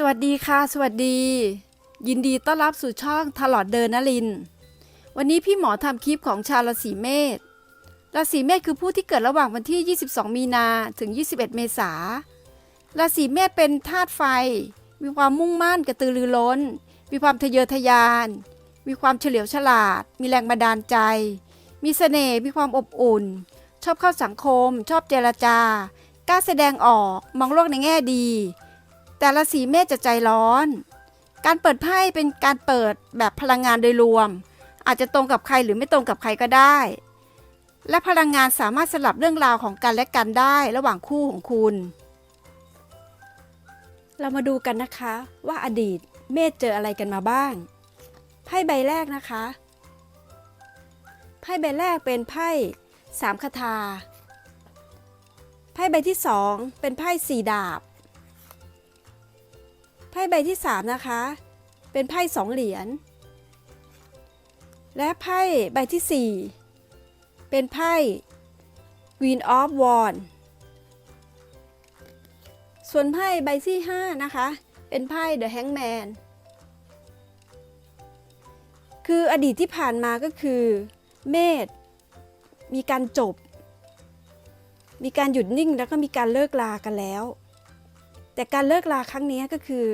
สวัสดีค่ะ สวัสดี ยินดีต้อนรับสู่ช่องตลอดเดินนลิน วันนี้พี่หมอทำคลิปของชาวราศีเมษราศีเมษคือผู้ที่เกิดระหว่างวันที่ 22 มีนาถึง 21 เมษาราศีเมษเป็นธาตุไฟ มีความมุ่งมั่นกระตือรือร้น มีความทะเยอทะยาน มีความเฉลียวฉลาด มีแรงบันดาลใจ มีเสน่ห์มีความอบอุ่น ชอบเข้าสังคม ชอบเจรจา กล้าแสดงออกมองโลกในแง่ดี แต่ราศีเมษจะใจร้อน การเปิดไพ่เป็นการเปิดแบบพลังงานโดยรวม อาจจะตรงกับใครหรือไม่ตรงกับใครก็ได้ และพลังงานสามารถสลับเรื่องราวของกันและกันได้ระหว่างคู่ของคุณ เรามาดูกันนะคะว่าอดีตเมษเจออะไรกันมาบ้าง ไพ่ใบแรกนะคะ ไพ่ใบแรกเป็นไพ่สามคาถาไพ่ใบที่สองเป็นไพ่สี่ดาบ ไพ่ใบที่สามนะคะ เป็นไพ่สองเหรียญ และไพ่ใบที่สี่เป็นไพ่ Queen of Wands ส่วนไพ่ใบที่ห้านะคะ เป็นไพ่ The Hangman คืออดีตที่ผ่านมาก็คือ เมษมีการจบ มีการหยุดนิ่งแล้วก็มีการเลิกลากันแล้ว แต่การเลิกลาครั้งนี้ก็คือ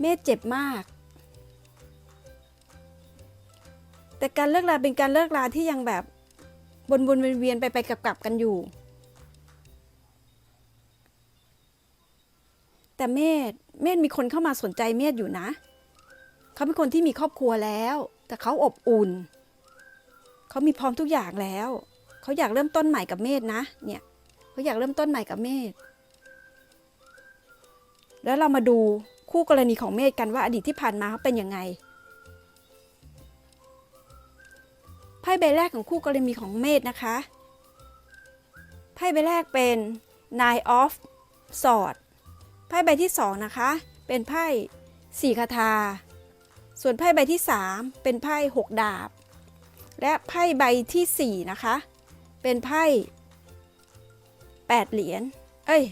เมษเจ็บมาก แต่การเลิกลาเป็นการเลิกลาที่ยังแบบวนวนๆเวียนๆไปไปๆกลับๆกันอยู่ แต่เมษเมษมีคนเข้ามาสนใจเมษอยู่นะ เขาเป็นคนที่มีครอบครัวแล้ว แต่เขาอบอุ่น เขามีพร้อมทุกอย่างแล้ว เขาอยากเริ่มต้นใหม่กับเมษนะ เนี่ย เขาอยากเริ่มต้นใหม่กับเมษ แล้วเรามาดูคู่กรณีของเมธกันว่าอดีตที่ผ่านมาเขาเป็นยังไงไพ่ใบแรกของคู่กรณีของเมธนะคะไพ่ใบแรกเป็น nine of swords ไพ่ใบที่สองนะคะเป็นไพ่สี่คาถาส่วนไพ่ใบที่สามเป็นไพ่หกดาบ และไพ่ใบที่สี่นะคะ เป็นไพ่แปดเหรียญเอ้ย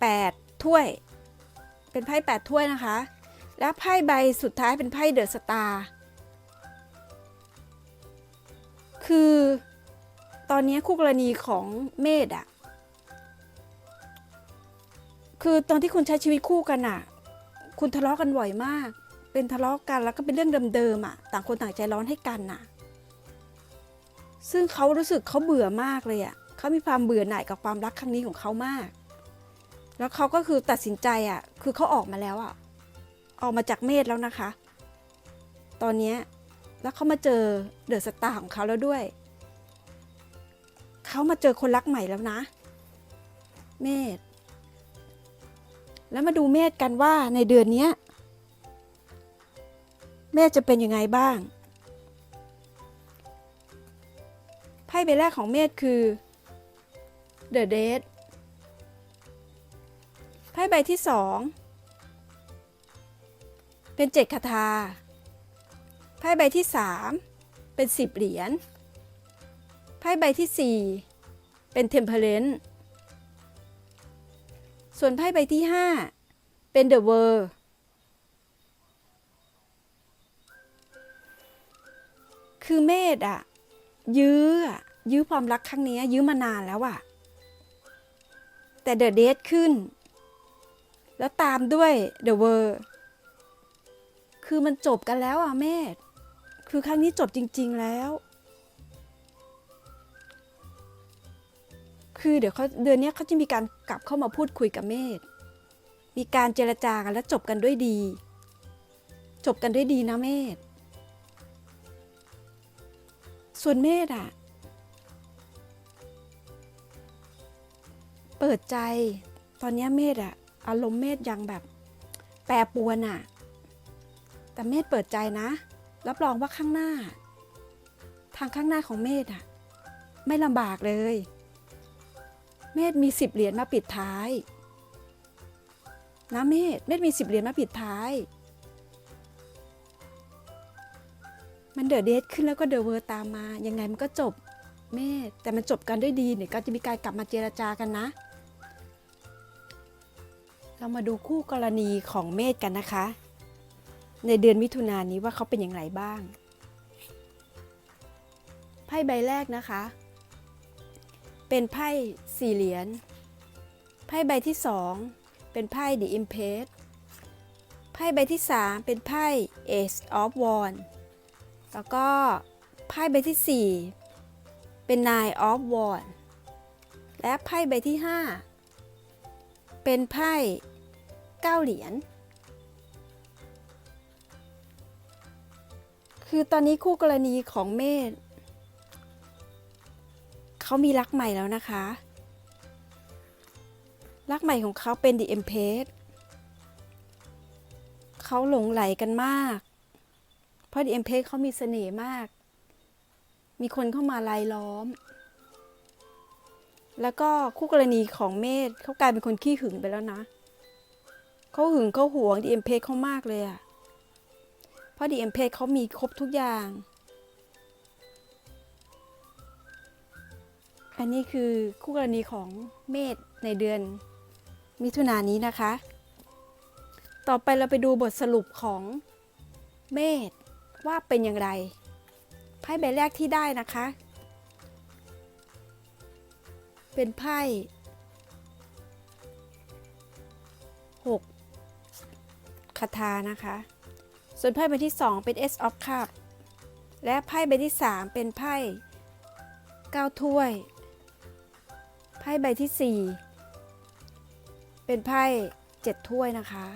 แปด ถ้วย เป็นไพ่แปดถ้วยนะคะ และไพ่ใบสุดท้ายเป็นไพ่เดอะสตาร์คือตอนนี้คู่กรณีของเมธอะคือตอนที่คุณใช้ชีวิตคู่กันอะคุณทะเลาะกันบ่อยมาก เป็นทะเลาะกันแล้วก็เป็นเรื่องเดิมๆอะต่างคนต่างใจร้อนให้กันน่ะซึ่งเขารู้สึกเขาเบื่อมากเลยอะเขามีความเบื่อหน่ายกับความรักครั้งนี้ของเขามาก แล้วเขาก็คือตัดสินใจอะ คือเขาออกมาแล้วอะ ออกมาจากเมธแล้วนะคะ ตอนนี้แล้วเขามาเจอเดอะสตาร์ของเขาแล้วด้วย เขามาเจอคนรักใหม่แล้วนะ เมธ แล้วมาดูเมธกันว่าในเดือนนี้เมธจะเป็นยังไงบ้าง ไพ่ใบแรกของเมธคือ The Dead พ่ใบที่สองเป็นเจ็ดคาถาไพ่ใบที่สามเป็นสิบเหรียญไพ่ใบที่สี่เป็นเทมเพลนส่วนไพ่ใบที่ห้าเป็นเดอะเวอร์คือเมธอะยื้อยื้อความรักครั้งนี้ยื้อมานานแล้วอะแต่เดอะเดทขึ้น แล้วตามด้วย The w o r คือมันจบกันแล้วอะแม่ คือครั้งนี้จบจริง ๆแล้ว คือเดี๋ยวเขาเดือนนี้เขาจะมีการกลับเข้ามาพูดคุยกับเมธมีการเจรจากันและจบกันด้วยดี จบกันด้วยดีนะเมธส่วนเมธอะเปิดใจ ตอนนี้เมธอะ อารมณ์เมธยังแบบแปรปวนอะแต่เมธเปิดใจนะ รับรองว่าข้างหน้า ทางข้างหน้าของเมธอะไม่ลำบากเลย เมธมีสิบเหรียญมาปิดท้ายนะเมธเมธมีสิบเหรียญมาปิดท้าย มันเดอะเดทขึ้นแล้วก็เดอะเวอร์ตามมา ยังไงมันก็จบเมธแต่มันจบกันด้วยดีเนี่ยก็จะมีการกลับมาเจรจากันนะ เรามาดูคู่กรณีของเมธกันนะคะ ในเดือนมิถุนายนนี้ว่าเขาเป็นอย่างไรบ้าง ไพ่ใบแรกนะคะ เป็นไพ่สี่เหรียญไพ่ใบที่สองเป็นไพ่ The Empress ไพ่ใบที่สามเป็นไพ่ Ace of Wands แล้วก็ไพ่ใบที่สี่เป็น Nine of Wands และไพ่ใบที่ห้าเป็นไพ่ เก้าเหรียญ คือตอนนี้คู่กรณีของเมธเขามีรักใหม่แล้วนะคะ รักใหม่ของเขาเป็น The Empress เขาหลงไหลกันมาก เพราะ The Empress เขามีเสน่ห์มาก มีคนเข้ามาลายล้อมแล้วก็คู่กรณีของเมธเขากลายเป็นคนขี้หึงไปแล้วนะ เขาหึงเขาหวง The Empress เขามากเลยอะเพราะ The Empress เขามีครบทุกอย่าง อันนี้คือคู่กรณีของเมธในเดือนมิถุนายนนี้นะคะ ต่อไปเราไปดูบทสรุปของเมธว่าเป็นอย่างไร ไพ่ใบแรกที่ได้นะคะ เป็นไพ่หก คาถานะคะ ส่วนไพ่ใบที่สองเป็น S of Cup และไพ่ใบที่สามเป็นไพ่เก้าถ้วย ไพ่ใบที่สี่เป็นไพ่เจ็ดถ้วยนะคะ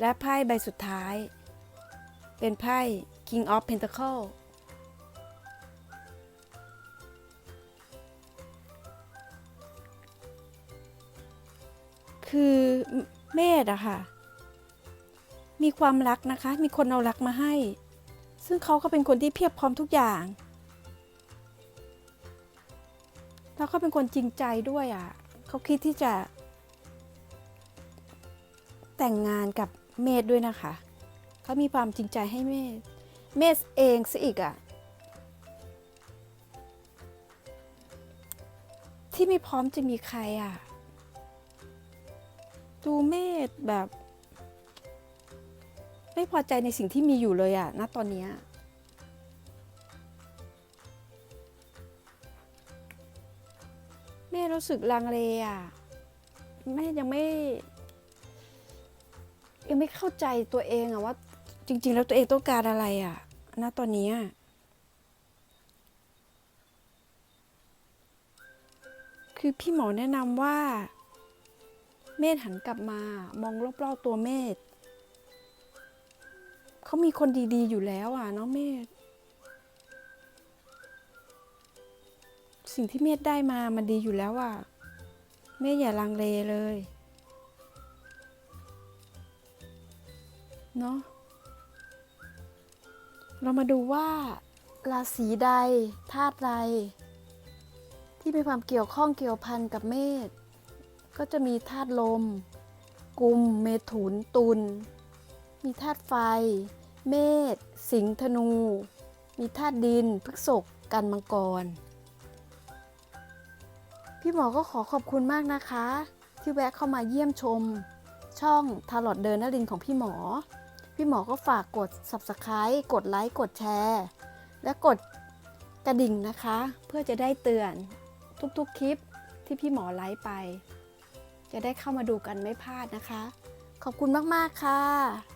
และไพ่ใบสุดท้าย เป็นไพ่ King of Pentacle คือเมธอะค่ะ มีความรักนะคะ มีคนเอารักมาให้ ซึ่งเขาก็เป็นคนที่เพียบพร้อมทุกอย่าง แล้วเขาเป็นคนจริงใจด้วยอะ่ะ เขาคิดที่จะ แต่งงานกับเมธด้วยนะคะ เขามีความจริงใจให้เมธ เมธเองซะอีกอะ่ะ ที่ไม่พร้อมจะมีใครอะ ดูเมธแบบ ไม่พอใจในสิ่งที่มีอยู่เลยอะณตอนนี้แม่รู้สึกลังเลอะแม่ยังไม่ ยังไม่เข้าใจตัวเองอะว่า จริง ๆ แล้วตัวเองต้องการอะไรอะณตอนนี้คือพี่หมอแนะนำว่า เมธหันกลับมามองรอบๆตัวเมธ เขามีคนดีๆอยู่แล้วอะเนาะเมธสิ่งที่เมธได้มามันดีอยู่แล้วอะเมธอย่าลังเลเลยเนาะเรามาดูว่า ราศีใดธาตุใดที่มีความเกี่ยวข้องเกี่ยวพันกับเมษก็จะมีธาตุลม กุม เมถุนตุลมีธาตุไฟ เมษสิงห์ธนู มีธาตุดินพฤษภกันมังกร พี่หมอก็ขอขอบคุณมากนะคะ ที่แวะเข้ามาเยี่ยมชม ช่องทาลอดเดินนรินของพี่หมอ พี่หมอก็ฝากกด subscribe กดไลค์กดแชร์ และกดกระดิ่งนะคะ เพื่อจะได้เตือนทุกๆคลิปที่พี่หมอไลฟ์ไป จะได้เข้ามาดูกันไม่พลาดนะคะ ขอบคุณมาก ๆ ค่ะ